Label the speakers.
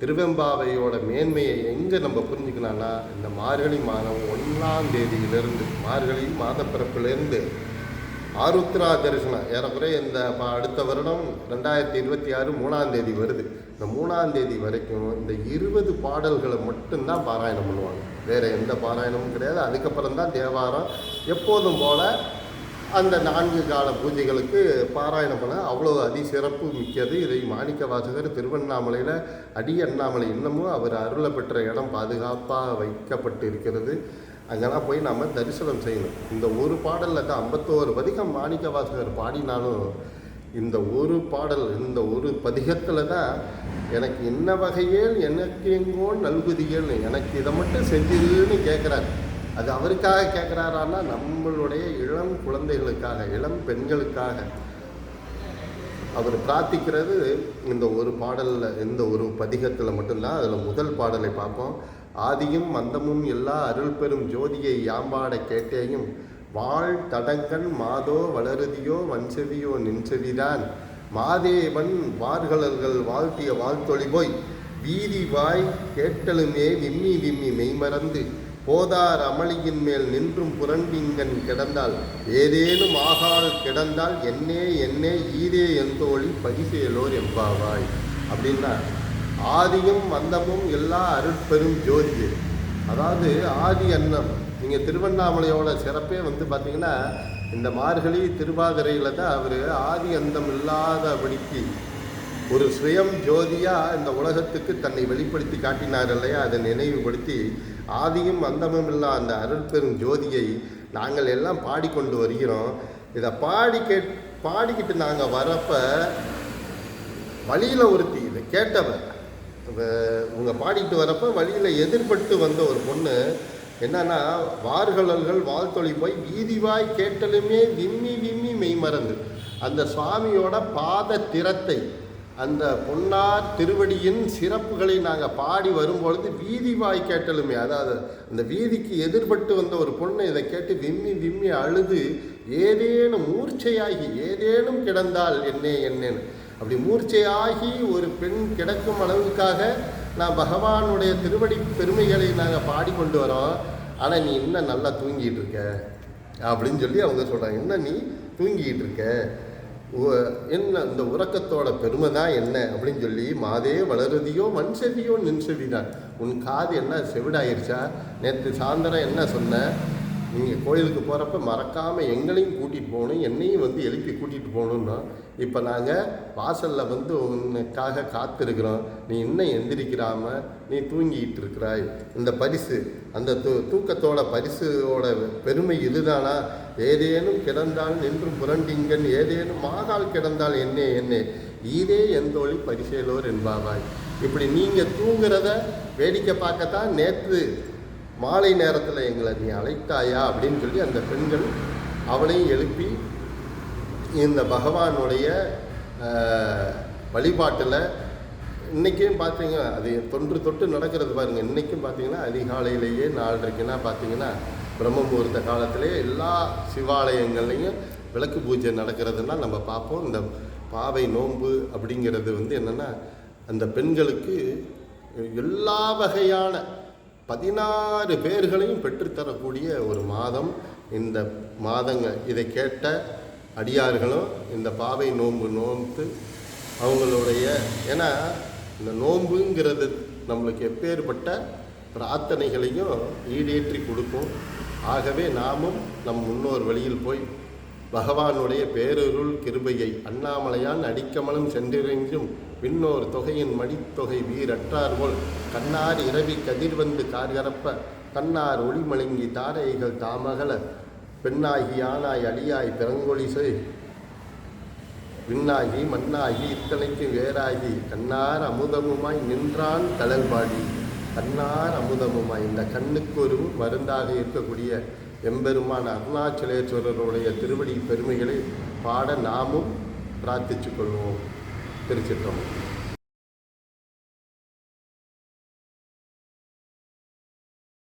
Speaker 1: திருவெம்பாவையோட மேன்மையை எங்கே நம்ம புரிஞ்சுக்கலாம்னா இந்த மார்கழி மாதம் ஒன்றாம் தேதியிலிருந்து மார்கழி மாதப்பிறப்பிலிருந்து ஆருத்ரா தரிசனம். ஏறக்குறைய இந்த அடுத்த வருடம் ரெண்டாயிரத்தி இருபத்தி ஆறு மூணாம் தேதி வருது. இந்த மூணாம் தேதி வரைக்கும் இந்த இருபது பாடல்களை மட்டும்தான் பாராயணம் பண்ணுவாங்க. வேறு எந்த பாராயணமும் கிடையாது. அதுக்கப்புறம் தான் தேவாரம் எப்போதும் போல் அந்த நான்கு கால பூஜைகளுக்கு பாராயணம் பண்ண அவ்வளோ அதிசிறப்பு மிக்கது. இதை மாணிக்க வாசகர் திருவண்ணாமலையில் அடி அண்ணாமலை இன்னமும் அவர் அருளை பெற்ற இடம் பாதுகாப்பாக வைக்கப்பட்டு இருக்கிறது அங்கெல்லாம் போய் நாம் தரிசனம் செய்யணும். இந்த ஒரு பாடலில் தான் ஐம்பத்தோரு பதிகம் மாணிக்க வாசகர் பாடினாலும் இந்த ஒரு பாடல் இந்த ஒரு பதிகத்தில் தான் எனக்கு என்ன வகையில் எனக்கு எங்கோ நல்குதிகள் எனக்கு இதை மட்டும் செஞ்சிருன்னு கேட்குறாரு அது அவருக்காக கேட்குறாரான்னா நம்மளுடைய இளம் குழந்தைகளுக்காக இளம் பெண்களுக்காக. அவர் பிரார்த்திக்கிறது இந்த ஒரு பாடலில் இந்த ஒரு பதிகத்தில் மட்டும்தான். அதில் முதல் பாடலை பார்ப்போம். ஆதியும் மந்தமும் எல்லா அருள் பெறும் ஜோதியை யாம்பாட கேட்டேயும் வாழ் தடங்கன் மாதோ வளருதியோ வன்செவியோ நின்செவிதான். மாதேவன் வார்களர்கள் வாழ்த்திய வாழ்த்தொழி போய் வீதி வாய் கேட்டலுமே விம்மி விம்மி மெய்மறந்து போதார் அமளியின் மேல் நின்றும் புரண்டிங்கன் கிடந்தால் ஏதேனும் ஆகால் கிடந்தால் என்னே என்னே ஈதே எந்தோழி பரிசேலோர் எம்பாவாய் அப்படின்னா ஆதியும் மந்தமும் எல்லா அருட்பெரும் ஜோதியே அதாவது ஆதி அன்னம். நீங்கள் திருவண்ணாமலையோட சிறப்பே வந்து பார்த்தீங்கன்னா இந்த மார்கழி திருவாதிரையில் தான் அவர் ஆதி அந்தம் இல்லாதபடிக்கு ஒரு சுயம் ஜோதியாக இந்த உலகத்துக்கு தன்னை வெளிப்படுத்தி காட்டினார் இல்லையா? அதை நினைவுபடுத்தி ஆதியும் அந்தமும் இல்லா அந்த அருட்பெரும் ஜோதியை நாங்கள் எல்லாம் பாடிக்கொண்டு வருகிறோம். இதை பாடி கேட் பாடிக்கிட்டு நாங்கள் வரப்ப வழியில் ஒருத்தி இதை கேட்டவன் இவங்க பாடிட்டு வரப்ப வழியில் எதிர்பட்டு வந்த ஒரு பொண்ணு என்னன்னா வார்களல்கள் வாழ்த்தொழி போய் வீதிவாய் கேட்டலுமே விம்மி விம்மி மெய்மறந்து அந்த சுவாமியோட பாத திறத்தை அந்த பொன்னார் திருவடியின் சிறப்புகளை நாங்கள் பாடி வரும்பொழுது வீதி வாய் கேட்டலுமே. அதாவது அந்த வீதிக்கு எதிர்பட்டு வந்த ஒரு பொண்ணு இதை கேட்டு விம்மி விம்மி அழுது ஏதேனும் மூர்ச்சையாகி ஏதேனும் கிடந்தால் என்னே என்னேன்னு அப்படி மூர்ச்சையாகி ஒரு பெண் கிடக்கும் அளவுக்காக நான் பகவானுடைய திருவடி பெருமைகளை நாங்கள் பாடிக்கொண்டு வரோம். ஆனால் நீ இன்னும் நல்லா தூங்கிட்டு இருக்க. அப்படின்னு சொல்லி அவங்க சொல்கிறாங்க என்ன நீ தூங்கிட்டு இருக்க? என்ன இந்த உறக்கத்தோட பெருமை தான் என்ன? அப்படின்னு சொல்லி மாதே வளருதியோ மண் செவியோ நின் செவிதான் உன் காது என்ன செவிடாயிருச்சா? நேற்று சாயந்தரம் என்ன சொன்ன? நீங்கள் கோயிலுக்கு போகிறப்ப மறக்காமல் எங்களையும் கூட்டிகிட்டு போகணும் என்னையும் வந்து எழுப்பி கூட்டிகிட்டு போகணுன்னா இப்போ நாங்கள் வாசலில் வந்து உனக்காக காத்திருக்கிறோம். நீ இன்னும் எந்திரிக்கிறாமல் நீ தூங்கிக்கிட்டு இருக்கிறாய். இந்த பரிசு அந்த தூ தூக்கத்தோட பரிசோட பெருமை இதுதானா? ஏதேனும் கிடந்தால் நின்றும் புரண்டிங்கன் ஏதேனும் மாகால் கிடந்தால் என்ன என்ன. ஈரே எந்தோழி பரிசேலோர் என்பாவாய். இப்படி நீங்கள் தூங்குறத வேடிக்கை பார்க்கத்தான் நேற்று மாலை நேரத்தில் எங்களை நீ அழைத்தாயா? அப்படின்னு சொல்லி அந்த பெண்கள் அவளையும் எழுப்பி இந்த பகவானுடைய வழிபாட்டில் இன்றைக்கும் பார்த்தீங்க அது தொன்று தொட்டு நடக்கிறது பாருங்கள் இன்றைக்கும் பார்த்தீங்கன்னா அதிகாலையிலேயே நாலரைக்குன்னா பார்த்தீங்கன்னா பிரம்ம முகூர்த்த காலத்திலே எல்லா சிவாலயங்கள்லையும் விளக்கு பூஜை நடக்கிறதுனா நம்ம பார்ப்போம். இந்த பாவை நோன்பு அப்படிங்கிறது வந்து என்னென்னா அந்த பெண்களுக்கு எல்லா வகையான பதினாறு பேர்களையும் பெற்றுத்தரக்கூடிய ஒரு மாதம். இந்த மாதங்க இதை கேட்ட அடியார்களும் இந்த பாவை நோன்பு நோன்பு அவங்களுடைய ஏன்னா இந்த நோன்புங்கிறது நம்மளுக்கு எப்பேற்பட்ட பிரார்த்தனைகளையும் ஈடேற்றி கொடுக்கும். ஆகவே நாமும் நம் முன்னோர் வழியில் போய் பகவானுடைய பேரருள் கிருபையை அண்ணாமலையான் அடிக்கமலம் சென்றிருந்தும் விண்ணோர் தொகையின் மடித்தொகை வீரற்றார் போல் கண்ணார் இரவி கதிர்வந்து கார்கரப்ப கண்ணார் ஒளிமழுங்கி தாரைகள் தாமகல பெண்ணாகி ஆனாய் அடியாய் செய். விண்ணாகி மண்ணாகி இத்தனைக்கு வேறாகி கண்ணார் அமுதமுமாய் நின்றான் கடல்பாடி கண்ணார் அமுதமுமாய் இந்த கண்ணுக்கு ஒரு மருந்தாக இருக்கக்கூடிய எம்பெருமான் அருணாச்சலேஸ்வரருடைய திருவடி பெருமைகளை பாட நாமும் பிரார்த்திச்சு கொள்வோம். തിരിച്ചിട്ടുണ്ട്.